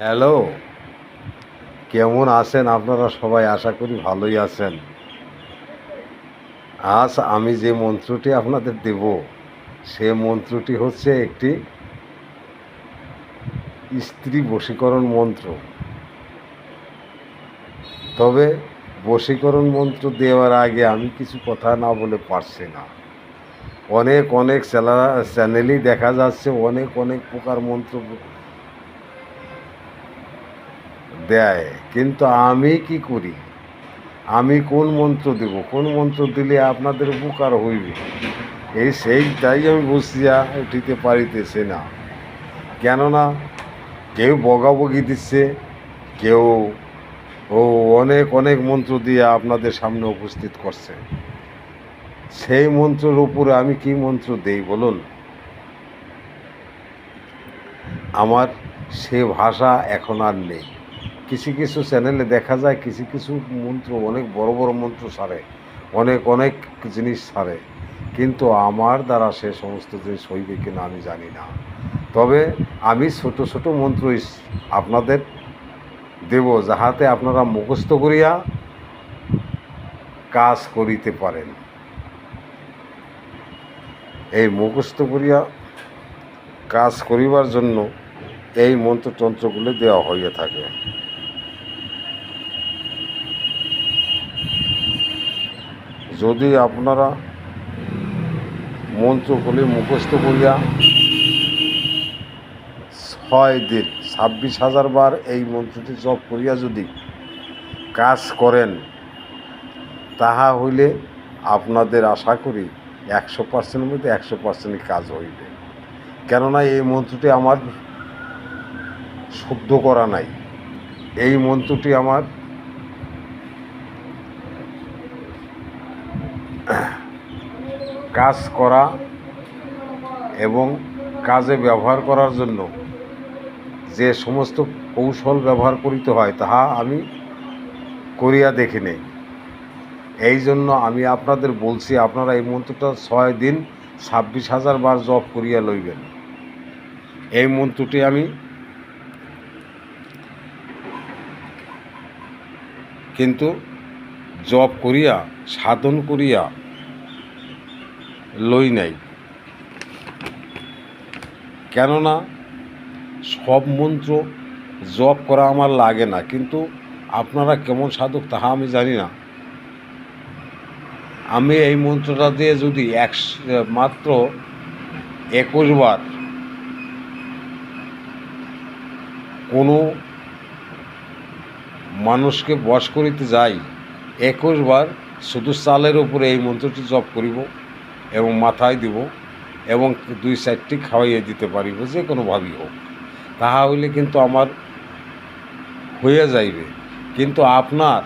Hello. কেমন আছেন আপনারা সবাই? আশা করি ভালোই আছেন। আজ আমি যে মন্ত্রটি আপনাদের দেব, সে মন্ত্রটি হচ্ছে একটি স্ত্রী বশীকরণ মন্ত্র। তবে বশীকরণ মন্ত্র দেওয়ার আগে আমি কিছু কথা না বলে পারছি না। অনেক অনেক চ্যানেলই দেখা যাচ্ছে, অনেক অনেক প্রকার মন্ত্র দেয়, কিন্তু আমি কি করি? আমি কোন মন্ত্র দেব? কোন মন্ত্র দিলে আপনাদের উপকার হইবে? এই সেইটাই আমি বসিয়া উঠিতে পারিতেছে না। কেননা কেউ বগাবগি দিচ্ছে, কেউ ও অনেক অনেক মন্ত্র দিয়ে আপনাদের সামনে উপস্থিত করছে। সেই মন্ত্রের উপরে আমি কি মন্ত্র দেই বলুন? আমার সে ভাষা এখন আর নেই। কিছু কিছু চ্যানেলে দেখা যায়, কিছু কিছু মন্ত্র, অনেক বড় বড় মন্ত্র সারে, অনেক অনেক জিনিস সারে। কিন্তু আমার দ্বারা সে সমস্ত জিনিস হইবে কিনা আমি জানি না। তবে আমি ছোট ছোট মন্ত্র আপনাদের দেব যাহাতে আপনারা মুখস্থ করিয়া কাজ করিতে পারেন। এই মুখস্থ করিয়া কাজ করিবার জন্য এই মন্ত্রতন্ত্রগুলো দেওয়া হইয়া থাকে। যদি আপনারা মন্ত্র মন্ত্রগুলি মুখস্থ করিয়া ছয় দিন, ছাব্বিশ হাজার বার এই মন্ত্রটি জপ করিয়া যদি কাজ করেন, তাহা হইলে আপনাদের আশা করি একশো পার্সেন্টের মধ্যে একশো পার্সেন্টই কাজ হইবে। কেননা এই মন্ত্রটি আমার শুদ্ধ করা নাই। এই মন্ত্রটি আমার কাজ করা এবং কাজে ব্যবহার করার জন্য যে সমস্ত কৌশল ব্যবহার করিতে হয়, তাহা আমি করিয়া দেখি নেই। এই জন্য আমি আপনাদের বলছি, আপনারা এই মন্ত্রটা ছয় দিন ছাব্বিশ হাজার বার জপ করিয়া লইবেন। এই মন্ত্রটি আমি কিন্তু জপ করিয়া, সাধন করিয়া লই নাই। কেননা সব মন্ত্র জপ করা আমার লাগে না, কিন্তু আপনারা কেমন সাধক তাহা আমি জানি না। আমি এই মন্ত্রটা দিয়ে যদি এক মাত্র একুশ বার কোনো মানুষকে বশ করিতে যাই, একুশ বার শুধু চালের উপরে এই মন্ত্রটি জপ করিব। এবং মাথায় দিব এবং দুই সাইডটি খাওয়াইয়ে দিতে পারিব, যে কোনোভাবেই হোক। তাহা হইলে কিন্তু আমার হয়ে যাইবে। কিন্তু আপনার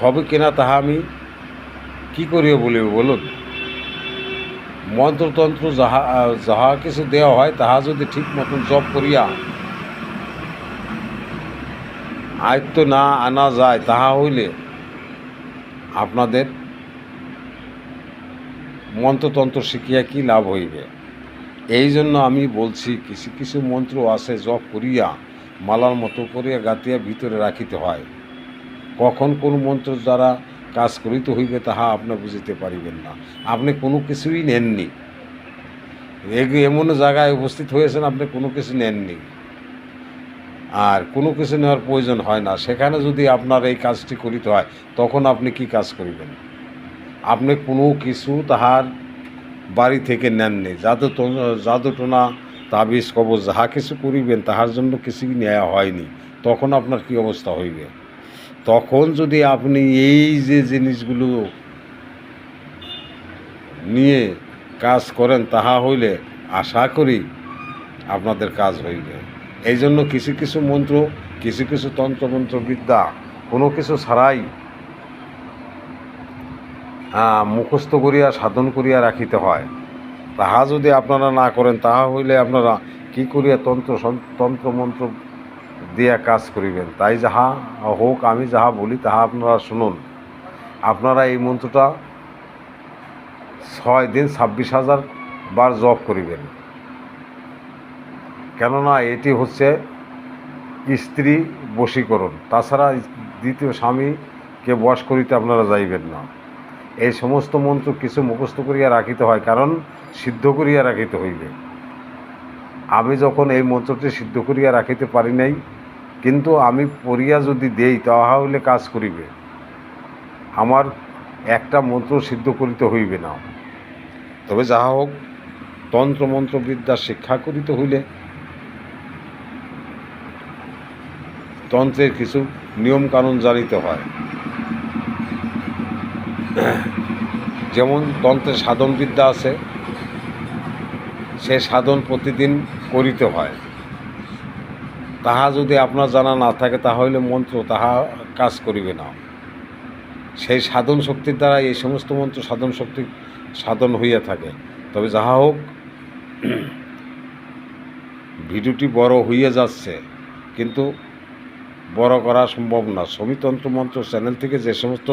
হবে কিনা তাহা আমি কি করিয়া বলিব বলুন? মন্ত্রতন্ত্র যাহা যাহা কিছু দেওয়া হয়, তাহা যদি ঠিক মতন জব করিয়া আয়ত্ত না আনা যায়, তাহা হইলে আপনাদের মন্ত্রতন্ত্র শিখিয়া কি লাভ হইবে? এই জন্য আমি বলছি, কিছু কিছু মন্ত্র আছে জপ করিয়া, মালার মতো করিয়া গাতিয়া ভিতরে রাখিতে হয়। কখন কোন মন্ত্র দ্বারা কাজ করিতে হইবে তাহা আপনি বুঝিতে পারিবেন না। আপনি কোনো কিছুই নেননি। এমন জায়গায় উপস্থিত হয়েছেন, আপনি কোনো কিছু নেননি। আর কোনো কিছু নেওয়ার প্রয়োজন হয় না। সেখানে যদি আপনার এই কাজটি করিতে হয়, তখন আপনি কি কাজ করিবেন? আপনি কোনো কিছু তাহার বাড়ি থেকে নেননি। জাদু জাদুটোনা তাবিজ, কবজ যাহা কিছু করিবেন তাহার জন্য কিছুই নেওয়া হয়নি। তখন আপনার কি অবস্থা হইবে? তখন যদি আপনি এই যে জিনিসগুলো নিয়ে কাজ করেন তাহা হইলে আশা করি আপনাদের কাজ হইবে। এই জন্য কিছু কিছু মন্ত্র, কিছু কিছু তন্ত্রমন্ত্র বিদ্যা কোনো কিছু ছাড়াই মুখস্থ করিয়া, সাধন করিয়া রাখিতে হয়। তাহা যদি আপনারা না করেন, তাহা হইলে আপনারা কি করিয়া তন্ত্র সন- তন্ত্রমন্ত্র দিয়া কাজ করিবেন? তাই যাহা হোক, আমি যাহা বলি, তাহা আপনারা শুনুন। আপনারা এই মন্ত্রটা ছয় দিন ছাব্বিশ হাজার বার জপ করিবেন। কেননা, এটি হচ্ছে স্ত্রী বশীকরণ। তাছাড়া দ্বিতীয় স্বামীকে বশ করিতে আপনারা যাইবেন না। এই সমস্ত মন্ত্র কিছু মুখস্থ করিয়া রাখিতে হয়, কারণ সিদ্ধ করিয়া রাখিতে হইবে। আমি যখন এই মন্ত্রটি সিদ্ধ করিয়া রাখিতে পারি নাই, কিন্তু আমি পড়িয়া যদি দেই, তাহা হইলে কাজ করিবে। আমার একটা মন্ত্র সিদ্ধ করিতে হইবে না। তবে যাহা হোক তন্ত্র মন্ত্রবিদ্যা শিক্ষা করিতে হইলে তন্ত্রের কিছু নিয়ম কানুন জানিতে হয়। যেমন তন্ত্রের সাধন বিদ্যা আছে, সে সাধন প্রতিদিন করিতে হয়। তাহা যদি আপনার জানা না থাকে, তাহলে মন্ত্র তাহা কাজ করিবে না। সেই সাধন শক্তির দ্বারা এই সমস্ত মন্ত্র সাধন শক্তি সাধন হইয়া থাকে। তবে যাহা হোক, ভিডিওটি বড় হইয়া যাচ্ছে, কিন্তু বড় করা সম্ভব না। সমিতন্ত্র মন্ত্র চ্যানেল থেকে যে সমস্ত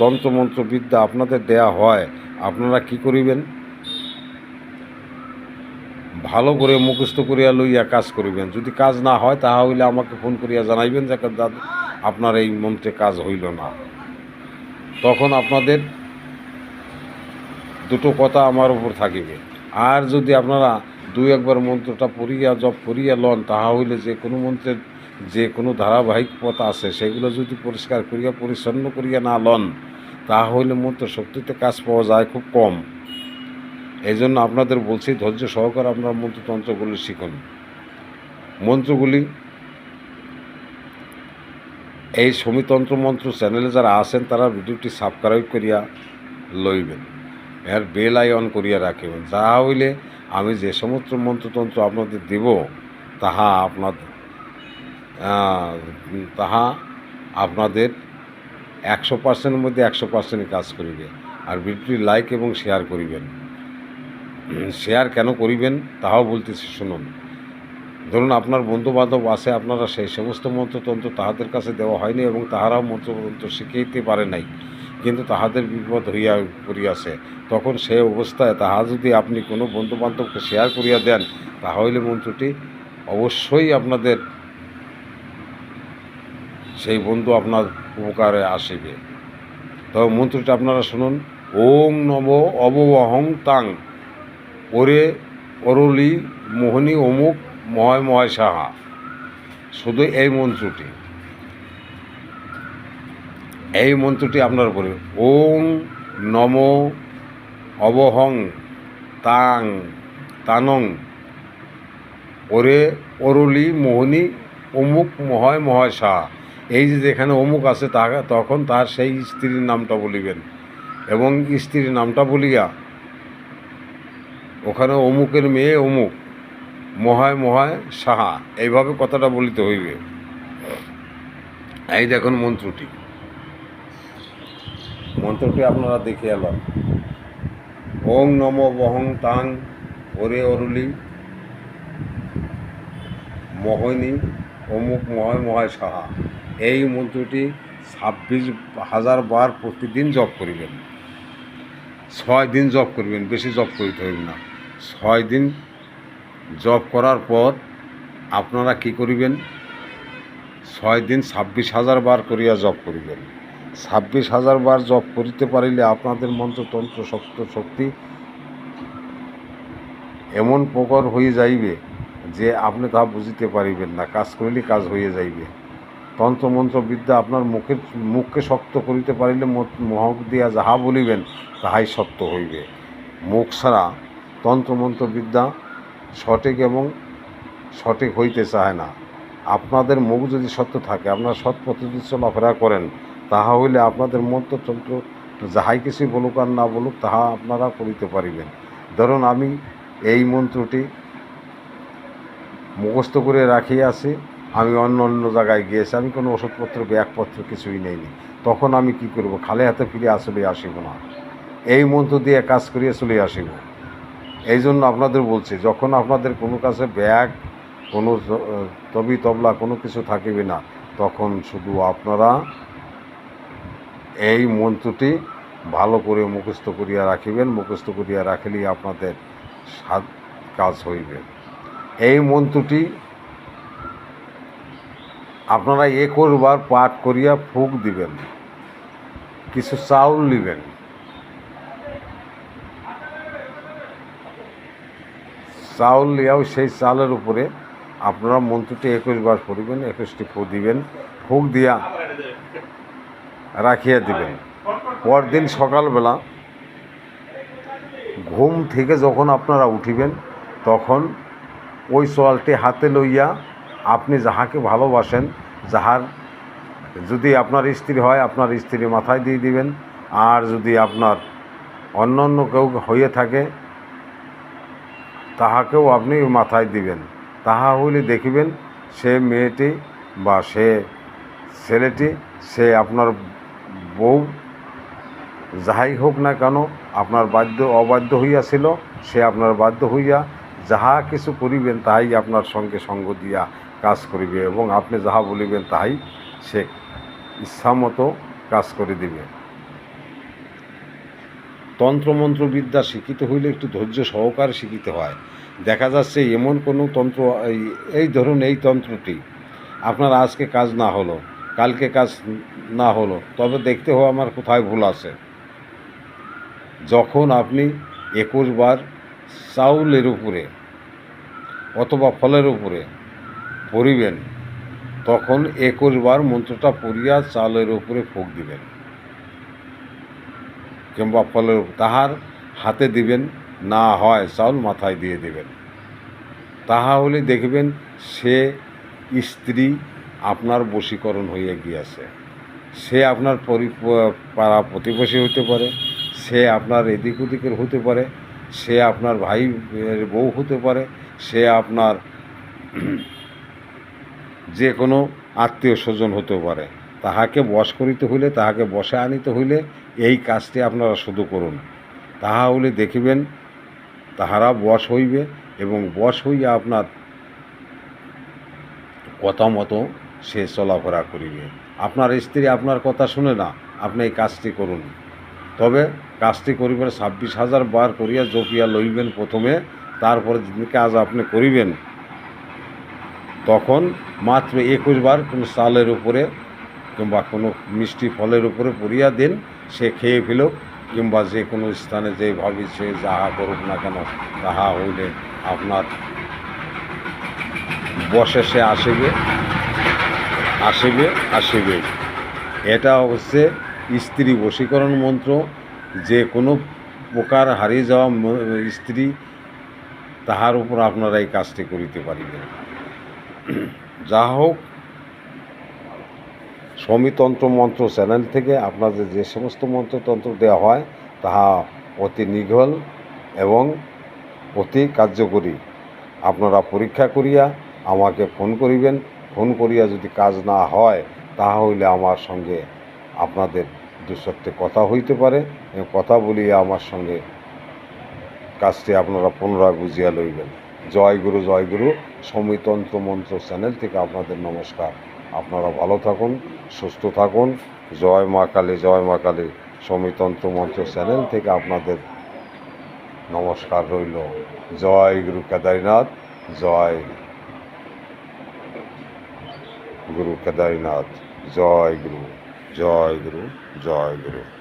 তন্ত্রমন্ত্র বিদ্যা আপনাদের দেয়া হয়, আপনারা কি করিবেন? ভালো করে মুখস্থ করিয়া লইয়া কাজ করিবেন। যদি কাজ না হয়, তাহা হইলে আমাকে ফোন করিয়া জানাইবেন যে আপনার এই মন্ত্রে কাজ হইল না। তখন আপনাদের দুটো কথা আমার উপর থাকিবে। আর যদি আপনারা দুই একবার মন্ত্রটা পড়িয়া জপ করিয়া লন, তাহা হইলে যে কোনো মন্ত্রের যে কোনো ধারাবাহিক পথ আছে, সেগুলো যদি পরিষ্কার করিয়া পরিচ্ছন্ন করিয়া না লন, তাহা হইলে মন্ত্র শক্তিতে কাজ পাওয়া যায় খুব কম। এই জন্য আপনাদের বলছি, ধৈর্য সহকারে আপনার মন্ত্রতন্ত্রগুলি শিখুন। মন্ত্রগুলি, এই সমিতন্ত্র মন্ত্র চ্যানেলে যারা আছেন, তারা ভিডিওটি সাবস্ক্রাইব করিয়া লইবেন। এর বেল আই অন করিয়া রাখিবেন যাহা হইলে আমি যে সমস্ত মন্ত্রতন্ত্র আপনাদের দেব, তাহা আপনাদের তাহা আপনাদের একশো পার্সেন্টের মধ্যে একশো পার্সেন্টই কাজ করিবে। আর ভিডিওটি লাইক এবং শেয়ার করিবেন। শেয়ার কেন করিবেন, তাহাও বলতেছি, শুনুন। ধরুন আপনার বন্ধু বান্ধব আছে, আপনারা সেই সমস্ত মন্ত্রতন্ত্র তাহাদের কাছে দেওয়া হয়নি এবং তাহারাও মন্ত্রতন্ত্র শিখাইতে পারে নাই। কিন্তু তাহাদের বিপদ হইয়া করিয়াছে তখন সেই অবস্থায় তাহা যদি আপনি কোনো বন্ধু বান্ধবকে শেয়ার করিয়া দেন, তাহলে মন্ত্রটি অবশ্যই আপনাদের সেই বন্ধু আপনার উপকারে আসিবে। তবে মন্ত্রটি আপনারা শুনুন। ওং নব অবহং তাং। ওরে অরলি মোহনী অমুক ময় ময় সাহা। শুধু এই মন্ত্রটি। এই মন্ত্রটি আপনার উপরে। ওং নম অবহং তাং তানং। ওরে অরুলি মোহনী অমুক মহয় মহয় সাহা এই যে যেখানে অমুক আছে তা তখন তার সেই স্ত্রীর নামটা বলিবেন। এবং স্ত্রীর নামটা বলিয়া ওখানে অমুকের মেয়ে অমুক মহায় মহায় সাহা। এইভাবে কথাটা বলিতে হইবে। এই দেখুন মন্ত্রটি। মন্ত্রটি আপনারা দেখে এলাম। ওং নম বহং তাং ওরে অরুলি। মোহিনী অমুক মহায় মহায় সাহা। এই মন্ত্রটি ছাব্বিশ হাজার বার প্রতিদিন জপ করিবেন। ছয় দিন জপ করবেন, বেশি জপ করিতে হইবে না। ছয় দিন জপ করার পর আপনারা কি করিবেন? ছয় দিন ছাব্বিশ হাজার বার করিয়া জপ করিবেন। ছাব্বিশ হাজার বার জপ করিতে পারিলে আপনাদের মন্ত্রতন্ত্র শক্ত শক্তি এমন প্রকর হয়ে যাইবে যে আপনি তা বুঝিতে পারিবেন না। কাজ করিলে কাজ হয়ে যাইবে। তন্ত্রমন্ত্র বিদ্যা আপনার মুখের, মুখকে শক্ত করিতে পারিলে মহক দিয়া যাহা বলিবেন, তাহাই সত্য হইবে। মুখ ছাড়া তন্ত্রমন্ত্র বিদ্যা সঠিক এবং সঠিক হইতে চায় না। আপনাদের মুখ যদি সত্য থাকে, আপনারা সৎ যদি চলাফেরা করেন। তাহা হইলে আপনাদের মন্ত্রতন্ত্র যাহাই কিছু বলুক আর না বলুক, তাহা আপনারা করিতে পারিবেন। ধরুন আমি এই মন্ত্রটি মুখস্থ করে রাখিয়াছি, আমি অন্য অন্য জায়গায় গিয়েছি, আমি কোনো ওষুধপত্র, ব্যাগপত্র কিছুই নেইনি। তখন আমি কি করব? খালি হাতে ফিরে আসলে আসিব না। এই মন্ত্র দিয়ে কাজ করিয়া চলে আসিব। এই জন্য আপনাদের বলছি, যখন আপনাদের কোনো কাছে ব্যাগ, কোনো তবি তবলা কোনো কিছু থাকিবে না, তখন শুধু আপনারা এই মন্ত্রটি ভালো করে মুখস্থ করিয়া রাখিবেন, মুখস্থ করিয়া রাখিলেই আপনাদের সাত কাজ হইবে। এই মন্ত্রটি আপনারা একুশ বার পাঠ করিয়া ফুক দিবেন, কিছু চাউল নেবেন। চাউল লিয়াও সেই চালের উপরে আপনারা মন্ত্রটি একুশ বার পড়িবেন একুশটি ফু দিবেন। ফুক দিয়া রাখিয়া দিবেন। পরদিন সকালবেলা ঘুম থেকে যখন আপনারা উঠিবেন, তখন ওই চালটি হাতে লইয়া আপনি যাহাকে ভালোবাসেন, যাহার যদি আপনার স্ত্রী হয়, আপনার স্ত্রীর মাথায় দিয়ে দিবেন। আর যদি আপনার অন্য অন্য কেউ হয়ে থাকে, তাহাকেও আপনি মাথায় দিবেন। তাহা হইলে দেখিবেন, সে মেয়েটি বা সে ছেলেটি, সে আপনার বউ, যাহাই হোক না কেন, আপনার বাধ্য, অবাধ্য হইয়াছিল, সে আপনার বাধ্য হইয়া যাহা কিছু করিবেন তাহাই আপনার সঙ্গে সঙ্গ দিয়া কাজ করিবে এবং আপনি যাহা বলিবেন তাহাই সে ইচ্ছামতো কাজ করে দিবে। তন্ত্রমন্ত্র বিদ্যা শিখিতে হইলে একটু ধৈর্য সহকারে শিখিতে হয়। দেখা যাচ্ছে এমন কোনো তন্ত্র, এই ধরুন এই তন্ত্রটি, আপনার আজকে কাজ না হলো। কালকে কাজ না হলো, তবে দেখতে হবে আমার কোথায় ভুল আছে। যখন আপনি একুশ বার চাউলের উপরে অথবা ফলের উপরে পড়িবেন তখন একুশ বার মন্ত্রটা পড়িয়া চালের উপরে ফুক দিবেন কিংবা ফলের তাহার হাতে দিবেন, না হয় চাউল মাথায় দিয়ে দিবেন। তাহা হলে দেখবেন সে স্ত্রী আপনার বশীকরণ হইয়া গিয়াছে। সে আপনার পাড়া প্রতিবেশী হতে পারে, সে আপনার এদিক ওদিকের হতে পারে, সে আপনার ভাই বউ হতে পারে, সে আপনার যে কোনো আত্মীয় স্বজন হতে পারে। তাহাকে বশ করিতে হইলে, তাহাকে বসে আনিতে হইলে এই কাজটি আপনারা শুধু করুন। তাহা হলে দেখিবেন, তাহারা বশ হইবে এবং বশ হইয়া আপনার কথা মতো সে চলাফেরা করিবে। আপনার স্ত্রী আপনার কথা শুনে না, আপনি এই কাজটি করুন। তবে কাজটি করিবার ছাব্বিশ হাজার বার করিয়া জপিয়া লইবেন প্রথমে, তারপরে যেদিন কাজ আপনি করিবেন, তখন মাত্র একুশ বার কোনো চালের উপরে কিংবা কোনো মিষ্টি ফলের উপরে পড়িয়া দিন, সে খেয়ে ফেলুক, কিংবা যে কোনো স্থানে যেভাবে সে যাহা করুক না কেন, তাহা হইলে আপনার বসে সে আসিবে। আসিবে আসিবে এটা হচ্ছে স্ত্রী বশীকরণ মন্ত্র। যে কোনো প্রকার হারিয়ে যাওয়া স্ত্রী তাহার উপর আপনারা এই কাজটি করিতে পারিবেন। যা হোক, সমিতন্ত্র মন্ত্র চ্যানেল থেকে আপনাদের যে সমস্ত মন্ত্রতন্ত্র দেওয়া হয়, তাহা অতি নিঘল এবং অতি কার্যকরী। আপনারা পরীক্ষা করিয়া আমাকে ফোন করিবেন। ফোন করিয়া যদি কাজ না হয় তাহা হইলে আমার সঙ্গে আপনাদের দুসত্বে কথা হইতে পারে। কথা বলিয়া আমার সঙ্গে কাজটি আপনারা পুনরায় বুঝিয়া লইবেন। জয় গুরু জয় গুরু। সমিতন্ত্র মন্ত্র চ্যানেল থেকে আপনাদের নমস্কার। আপনারা ভালো থাকুন, সুস্থ থাকুন। জয় মা কালী, জয় মা কালী। সমিতন্ত্র মন্ত্র চ্যানেল থেকে আপনাদের নমস্কার রইল। জয় গুরু কেদারনাথ, জয় গুরু কেদারনাথ জয় গুরু জয় গুরু জয় গুরু